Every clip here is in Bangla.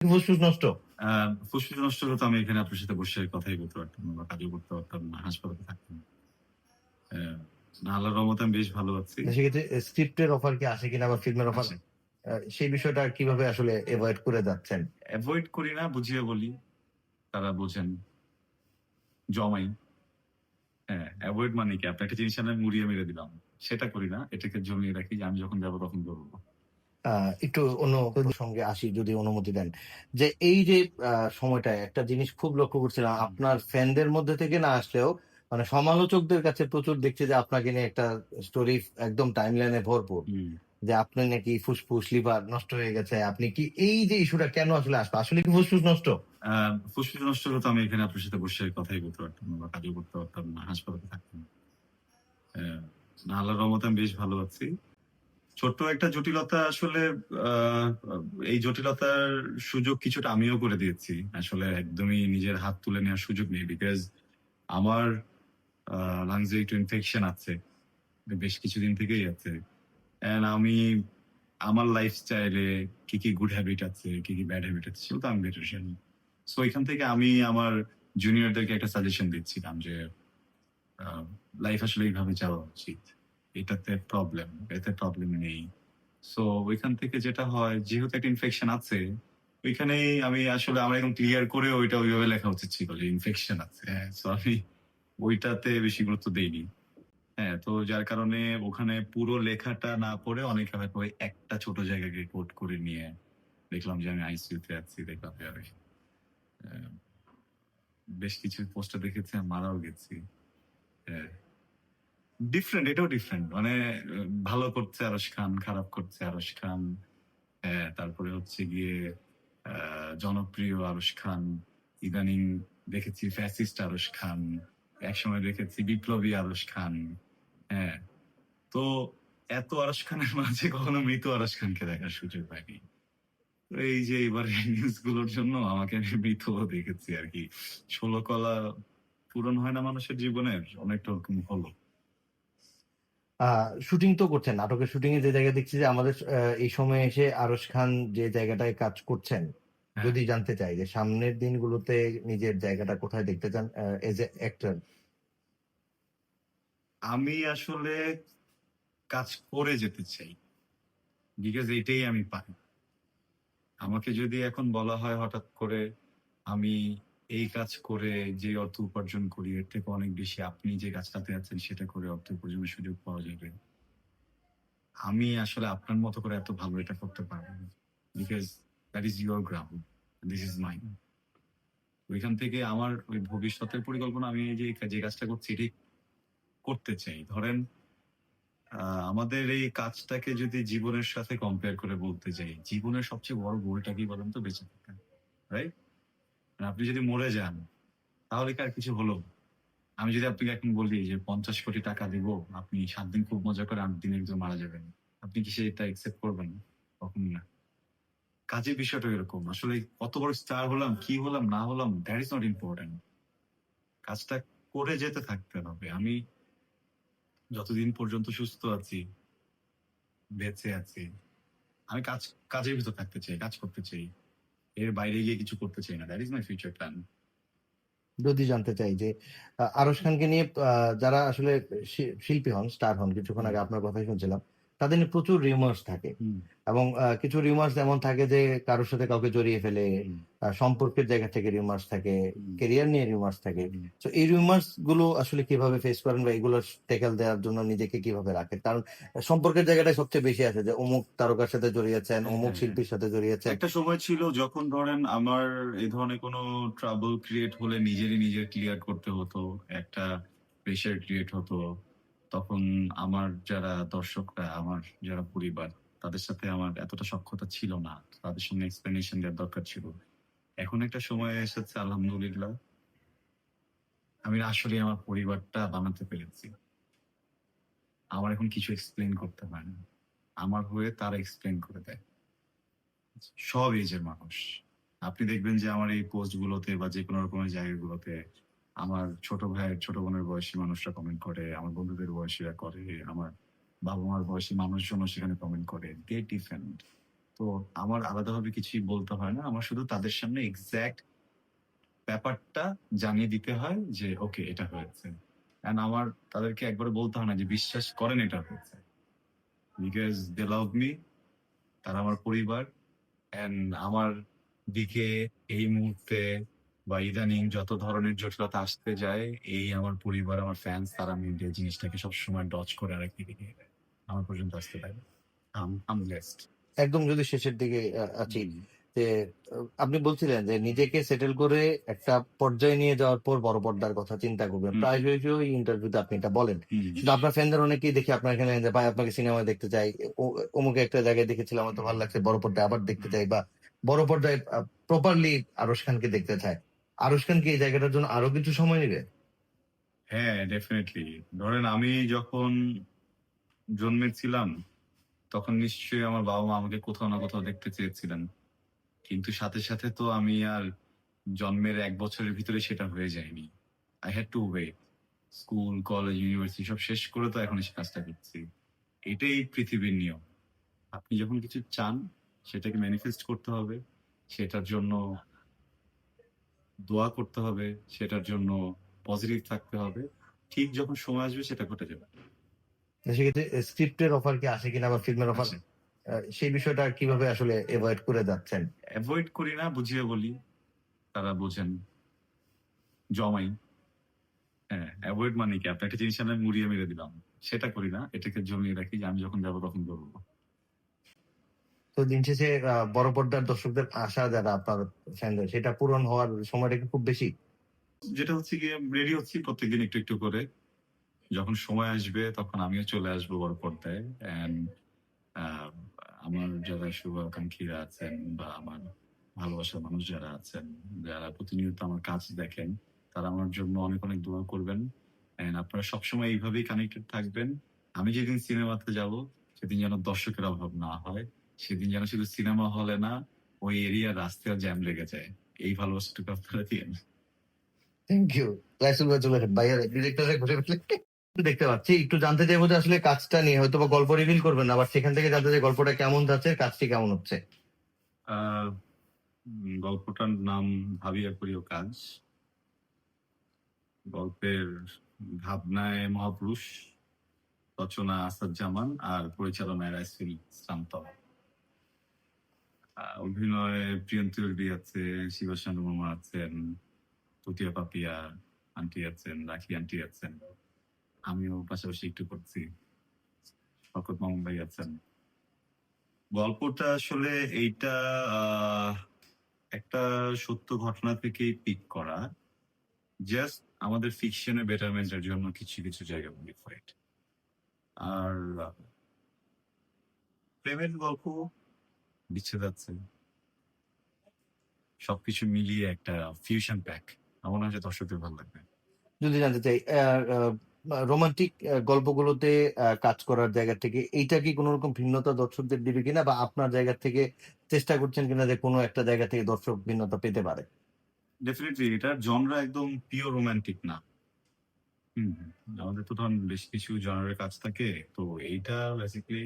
ফুসফুস নষ্ট? ফুসফুস নষ্ট হলে তো আমি এখানে আপনার সাথে বসে কথাই বলতে পারতাম না বা কাজও করতে পারতাম না হাসপাতালে থাকতাম না। আল্লাহর রহমতে আমি বেশ ভালো আছি। সেক্ষেত্রে স্ক্রিপ্টের অফার কি আসে কিনা বা ফিল্মের অফার সেই বিষয়টা কীভাবে আসলে এভয়েড করে যাচ্ছেন? অ্যাভয়েড করি না বুঝিয়ে বলি। তারা বোঝেন জমাই। হ্যাঁ অ্যাভয়েড মানে কি? আপনি একটা জিনিস আমি মুড়িয়ে মেরে দিলাম সেটা করি না। এটাকে জমিয়ে রাখি যে আমি যখন যাব তখন করব। একটু অন্য সঙ্গে আসি যদি অনুমতি দেন। যে এই যে সময়টায় একটা জিনিস খুব লক্ষ্য করছিলাম আপনার ফ্যানদের মধ্যে থেকে না আসলেও মানে সমালোচকদের কাছে প্রচুর দেখছি যে আপনাকে নিয়ে একটা স্টোরি একদম টাইমলাইনে ভরপুর। যে আপনি নাকি ফুসফুস লিভার নষ্ট হয়ে গেছে আপনি কি এই যে ইস্যুটা কেন আসলে আসবে আসলে কি ফুসফুস নষ্ট? ফুসফুস নষ্ট হলে তো আমি এখানে আপনার সাথে বসে কথাই বলতে পারতাম না বা কাজও করতে পারতাম না হাসপাতালে থাকতাম না আল্লাহর রহমতে আমি বেশ ভালো আছি। ছোট্ট একটা জটিলতা আসলে এই জটিলতার সুযোগ কিছুটা আমিও করে দিয়েছি। আসলে একদমই নিজের হাত তুলে নেওয়ার সুযোগ নেই বিকজ আমার লাংসে একটু ইনফেকশন আছে, বেশ কিছুদিন থেকেই আছে। And আমি, আমার লাইফস্টাইলে কি কি গুড হ্যাবিট আছে, কি কি ব্যাড হ্যাবিট আছে তো আমি বেটার জানি। সো এখান থেকে আমি আমার জুনিয়রদেরকে একটা সাজেশন দিচ্ছিলাম যে লাইফ আসলে এইভাবে যাওয়া উচিত। এটাতে প্রবলেম এতে প্রবলেম নেই। সো ওইখান থেকে যেটা হয়, যেহেতু একটা ইনফেকশন আছে, ওইখানেই আমি আসলে আমার এখন ক্লিয়ার করে ওইটা ওইভাবে লেখা উচিত ছিল যে ইনফেকশন আছে। হ্যাঁ সো আমি ওইটাতে বেশি গুরুত্ব দেইনি। হ্যাঁ তো যার কারণে ওখানে পুরো লেখাটা না পড়ে অনেকে হয়তো একটা ছোট জায়গাকে কোট করে নিয়ে দেখলাম যে আমি আইসিইউতে আছি, দেখলাম যে আমি বেশ কিছু পোস্টার দেখেছি মারাও গেছি। ডিফারেন্ট এটাও ডিফারেন্ট মানে ভালো করছে আরশ খান, খারাপ করছে আরশ খান তারপরে হচ্ছে গিয়ে জনপ্রিয় আরশ খান, ইদানিং দেখেছি ফ্যাসিস্ট আরশ খান, একসময় দেখেছি বিপ্লবী আরশ খান হ্যাঁ তো এত আরশ খানের মাঝে কখনো মৃত আরশ খানকে দেখার সুযোগ পাইনি। এই যে এবারে নিউজগুলোর জন্য আমাকে আমি মৃত দেখেছি আর কি। ষোলো কলা পূরণ হয় না মানুষের জীবনের অনেকটা ওরকম হলো। শুটিং তো করছেন নাটকের শুটিং এ যে জায়গায় দেখছি যে আমাদের এই সময় এসে আরশ খান যে জায়গাটায় কাজ করছেন হ্যাঁ। যদি জানতে চাই যে সামনের দিনগুলোতে নিজের জায়গাটা কোথায় দেখতে চান এজ এ অ্যাক্টর আমি আসলে কাজ করে যেতে চাই বিকজ এইটাই আমি পারি আমাকে যদি এখন বলা হয় হঠাৎ করে আমি এই কাজ করে যে অর্থ উপার্জন করি, এর থেকে অনেক বেশি আপনি যে কাজটাতে আছেন, সেটা করে অর্থ উপার্জনের সুযোগ পাওয়া যাবে। আমি আসলে আপনার মতো করে এত ভালো এটা করতে পারব because that is your ground this is mine ওইখান থেকে আমার ওই ভবিষ্যতের পরিকল্পনা, আমি যে যে কাজটা করছি, এটি করতে চাই। ধরেন আমাদের এই কাজটাকে যদি জীবনের সাথে কম্পেয়ার করে বলতে চাই জীবনের সবচেয়ে বড় গোলটা কি বলেন তো? বেঁচে থাকা রাইট আপনি যদি মরে যান, তাহলে কি আর কিছু হলো? আমি যদি আপনাকে এখন বলি যে পঞ্চাশ কোটি টাকা দিব, আপনি সাত দিন খুব মজা করে আট দিনের ভিতরে মারা যাবেন। আপনি কি সেটা একসেপ্ট করবেন? কখন না। কাজের বিষয়টা এরকম। আসলে কত বড় স্টার হলাম, কি হলাম, না হলাম দ্যাট ইজ নট ইম্পর্টেন্ট কাজটা করে যেতে থাকতে হবে। আমি যতদিন পর্যন্ত সুস্থ আছি, বেঁচে আছি, আমি কাজ, কাজের ভিতর থাকতে চাই, কাজ করতে চাই। এর বাইরে গিয়ে কিছু করতে চাই না। That is my future plan যদি জানতে চাই যে আরশ খানকে নিয়ে যারা আসলে শিল্পী হন স্টার হন কিছুক্ষণ আগে আপনার কথাই শুনছিলাম তাদের নিয়ে প্রচুর রিউমার্স থাকে। এবং কিছু রিউমার্স এমন থাকে যে কারোর সাথে কাউকে জড়িয়ে ফেলে সম্পর্কের জায়গা থেকে রিউমার্স থাকে কেরিয়ার নিয়ে রিউমার্স থাকে। তো এই রিউমার্সগুলো আসলে কীভাবে ফেস করেন বা এগুলো টেকেল দেওয়ার জন্য নিজেকে কীভাবে রাখেন? কারণ সম্পর্কের জায়গাটাই সবচেয়ে বেশি আছে যে অমুক তারকার সাথে জড়িয়েছেন অমুক হ্যাঁ। শিল্পীর সাথে জড়িয়েছেন। একটা সময় ছিল যখন ধরেন আমার এই ধরনের কোনো ট্রাবল ক্রিয়েট হলে নিজেরই নিজের ক্লিয়ার করতে হতো একটা প্রেশার ক্রিয়েট হতো। তখন আমার যারা দর্শকরা আমার যারা পরিবার তাদের সাথে আমার এতটা সক্ষতা ছিল না। তাদের সঙ্গে এক্সপ্লেনেশন দেওয়ার দরকার ছিল। এখন একটা সময় এসেছে, আলহামদুলিল্লাহ। আমি আসলে আমার পরিবারটা বানাতে পেরেছি। আমার এখন কিছু এক্সপ্লেন করতে হয় না। আমার হয়ে তারা এক্সপ্লেন করে দেয়। সব এজের মানুষ। আপনি দেখবেন যে আমার এই পোস্ট গুলোতে বা যে কোনো রকমের জায়গাগুলোতে আমার ছোট ভাইয়ের, ছোট বোনের বয়সী মানুষরা কমেন্ট করে, আমার বন্ধুদের বয়সীরা করে, আমার বাবা মার বয়সী মানুষজনও সেখানে কমেন্ট করে। দে ডিফারেন্ট তো আমার আলাদাভাবে কিছুই বলতে হয় না। আমার শুধু তাদের সামনে এক্স্যাক্ট ব্যাপারটা জানিয়ে দিতে হয় যে, ওকে, এটা হয়েছে। এন্ড আমার তাদেরকে একবার বলতে হয় না যে, বিশ্বাস করেন এটা হয়েছে। বিকজ দে লাভ মি তারা আমার পরিবার এন্ড আমার দিকে এই মুহূর্তে বা ইদানিং যত ধরনের জটিলতা আসতে যায়, এই আমার পরিবার, আমার ফ্যান্স তারা মিডিয়া জিনিসটাকে সবসময় ডচ করে আর একদিকে আমার পর্যন্ত আসতে পারে আম ব্লেসড একদম যদি শেষের দিকে আছি। যে আপনি বলছিলেন যে নিজেকে সেটেল করে একটা পর্যায়ে নিয়ে যাওয়ার পর বড় পর্দার কথা চিন্তা করবেন। প্রায় ওই ইন্টারভিউতে আপনি এটা বলেন। কিন্তু আপনার ফ্যানদের অনেকেই দেখি আপনার এখানে যে ভাই আপনাকে সিনেমা দেখতে চাই। অমুকে একটা জায়গায় দেখেছিলাম আমার তো ভালো লাগছে বড় পর্দায় আবার দেখতে চাই বা বড় পর্দায় প্রপারলি আরশ খানকে দেখতে চায়। আরশ খান কি এই জায়গাটার জন্য আরও কিছু সময় নেবে? হ্যাঁ ডেফিনেটলি ধরেন আমি যখন জন্মেছিলাম তখন নিশ্চয়ই আমার বাবা মা আমাকে কোথাও না কোথাও দেখতে চেয়েছিলেন। কিন্তু সাথে সাথে তো আমি আর জন্মের এক বছরের ভিতরে সেটা হয়ে যায়নি। I had to wait school college university সব শেষ করে তো এখন এসে কাজটা করছি। এটাই পৃথিবীর নিয়ম। আপনি যখন কিছু চান, সেটাকে ম্যানিফেস্ট করতে হবে। সেটার জন্য দোয়া করতে হবে। সেটার জন্য পজিটিভ থাকতে হবে। ঠিক যখন সময় আসবে, সেটা ঘটে যাবে। সেক্ষেত্রে স্ক্রিপ্টের অফার কি আসে কিনা বা ফিল্মের অফার। সেই বিষয়টা কীভাবে আসলে এভয়েড করে যাচ্ছেন? অ্যাভয়েড করি না বুঝিয়ে বলি। তারা বোঝেন। জমাই। হ্যাঁ অ্যাভয়েড মানে কি? আপনি একটা জিনিস আমি মুড়িয়ে মেরে দিলাম। সেটা করি না এটাকে জমিয়ে রাখি যে আমি যখন যাব তখন করব। তো দিন শেষে বড় পর্দার দর্শকদের আশা যারা আপনার ফ্যানদের সেটা পূরণ হওয়ার সময়টা খুব বেশি? যেটা হচ্ছে গিয়ে রেডি হচ্ছি প্রত্যেকদিন একটু একটু করে। যখন সময় আসবে তখন আমিও চলে আসব বড় পর্দায়। আমার যারা শুভাকাঙ্ক্ষীরা আছেন বা আমার ভালোবাসার মানুষ যারা আছেন, যারা প্রতিনিয়ত আমার কাজ দেখেন, তারা আমার জন্য অনেক অনেক দোয়া করবেন। আপনারা সবসময় এইভাবেই কানেক্টেড থাকবেন। আমি যেদিন সিনেমাতে যাব, সেদিন যেন দর্শকের অভাব না হয়, সেদিন যেন শুধু সিনেমা হলে না, ওই এরিয়া রাস্তায় জ্যাম লেগে যায়। এই ভালোবাসাটুকু আপনারা দিয়েন। থ্যাংক ইউ রাইসুল ডিরেক্টরে ঘুরে দেখতে পাচ্ছি। একটু জানতে চাইব যে আসলে কাজটা নিয়ে হয়তো বা গল্প রিভিল করবেন না, আবার সেখান থেকে জানতে চাই গল্পটা কেমন যাচ্ছে, কাজটি কেমন হচ্ছে? গল্পটার নাম ভাবিয়া করিও কাজ। গল্পের ভাবনায় মহাপুরুষ, রচনা আসাদ জামান আর পরিচালনায় রাইসুল ইসলাম অভিনয়ে প্রিয়ন্তী রেড্ডি আছে শিবাসানু মামা আছেন তুতিয়া পাপিয়া আন্টি আছেন, রাখি আন্টি আছেন। আমিও পাশাপাশি একটু করছি। শকত মামুন ভাই আছেন। গল্পটা আসলে এইটা একটা সত্য ঘটনা থেকে পিক করা। জাস্ট আমাদের ফিকশনে বেটারমেন্টের জন্য কিছু কিছু জায়গা মডিফাইড আর, প্রেমের গল্প বিচ্ছেদ আছে। সবকিছু মিলিয়ে একটা ফিউশন প্যাক আমার যে দর্শকদের ভালো লাগবে। যদি জানতে চাই রোমান্টিক গল্পগুলোতে কাজ করার জায়গা থেকে এইটা কি কোনো রকম ভিন্নতা দর্শকদের দিবে কিনা বা আপনার জায়গা থেকে চেষ্টা করছেন কিনা যে কোনো একটা জায়গা থেকে দর্শক ভিন্নতা পেতে পারে? ডেফিনেটলি এটার জনরা একদম পিওর রোমান্টিক না। আমাদের তো ধরুন বেশ কিছু জনারের কাজ থাকে, তো এইটা বেসিক্যালি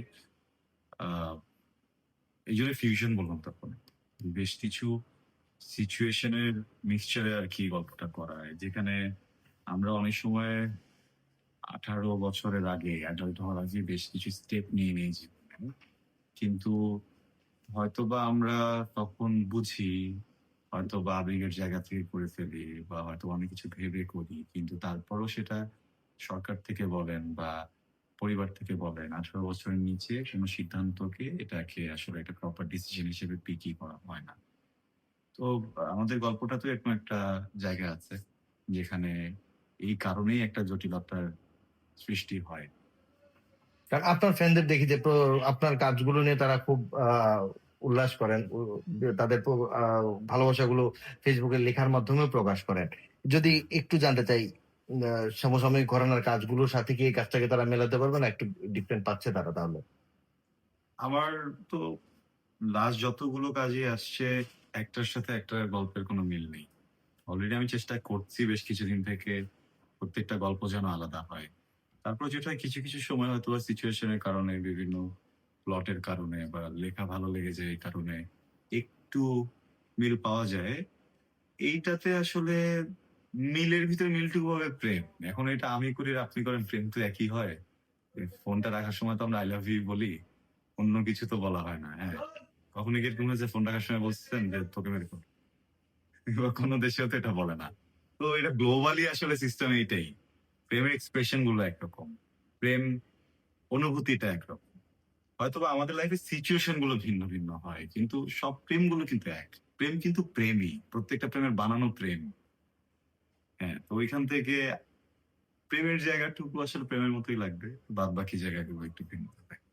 এই জন্য ফিউশন বললাম তখন বেশ কিছু সিচুয়েশনের মিক্সচারে আর কি গল্পটা করা যেখানে আমরা অনেক সময় আঠারো বছরের আগে অ্যাডাল্ট হওয়ার আগে বেশ কিছু স্টেপ নিয়ে নিয়েছি কিন্তু হয়তোবা আমরা তখন বুঝি হয়তো বা আবেগের জায়গা থেকে করে ফেলি বা হয়তো অনেক কিছু ভেবে করি, কিন্তু তারপরও সেটা সরকার থেকে বলেন বা পরিবার থেকে বলেন, আঠারো বছরের নিচে কোনো সিদ্ধান্তকে এটাকে আসলে একটা প্রপার ডিসিশন হিসেবে পিকই করা হয় না। তো আমাদের গল্পটা তো এরকম একটা জায়গা আছে, যেখানে এই কারণেই একটা জটিলতার সৃষ্টি হয়। আপনার ফ্যানদের দেখি যে আপনার কাজগুলো নিয়ে তারা খুব উল্লাস করেন। তাদের ভালোবাসাগুলো ফেসবুকে লেখার মাধ্যমে প্রকাশ করেন। যদি একটু জানতে চাই সমসাময়িক ঘরানার কাজগুলোর সাথে কি এই কাজটাকে তারা মেলাতে পারবে না একটু ডিফারেন্ট পাচ্ছে তারা তাহলে? আমার তো লাস্ট যতগুলো কাজই আসছে একটার সাথে একটা গল্পের কোনো মিল নেই। অলরেডি আমি চেষ্টা করছি বেশ কিছুদিন থেকে প্রত্যেকটা গল্প যেন আলাদা হয়। তারপর যেটা কিছু কিছু সময় হয়তো সিচুয়েশনের কারণে, বিভিন্ন প্লটের কারণে বা লেখা ভালো লেগে যায় এই কারণে একটু মিল পাওয়া যায়। এইটাতে আসলে মিলের ভিতরে মিলটুকু হবে প্রেম। এখন এটা আমি করি, আপনি করেন, প্রেম তো একই হয়। ফোনটা রাখার সময় তো আমরা আই লাভ ইউ বলি, অন্য কিছু তো বলা হয় না হ্যাঁ। কখনো কি এরকম হয়েছে ফোন রাখার সময় বলছেন যে, তোকে মেরে কোনো দেশেও তো এটা বলে না। তো এটা গ্লোবালি আসলে সিস্টেম এইটাই। প্রেমের এক্সপ্রেশনগুলো একরকম। প্রেম অনুভূতিটা একরকম। হয়তো বা আমাদের লাইফের সিচুয়েশনগুলো ভিন্ন ভিন্ন হয়, কিন্তু সব প্রেমগুলো কিন্তু এক। প্রেম কিন্তু প্রেমই, প্রত্যেকটা প্রেমের বানানো প্রেম। হ্যাঁ তো ওইখান থেকে প্রেমের জায়গাটুকু আসলে প্রেমের মতোই লাগবে বাদ বাকি জায়গাগুলো একটু ভিন্ন থাকবে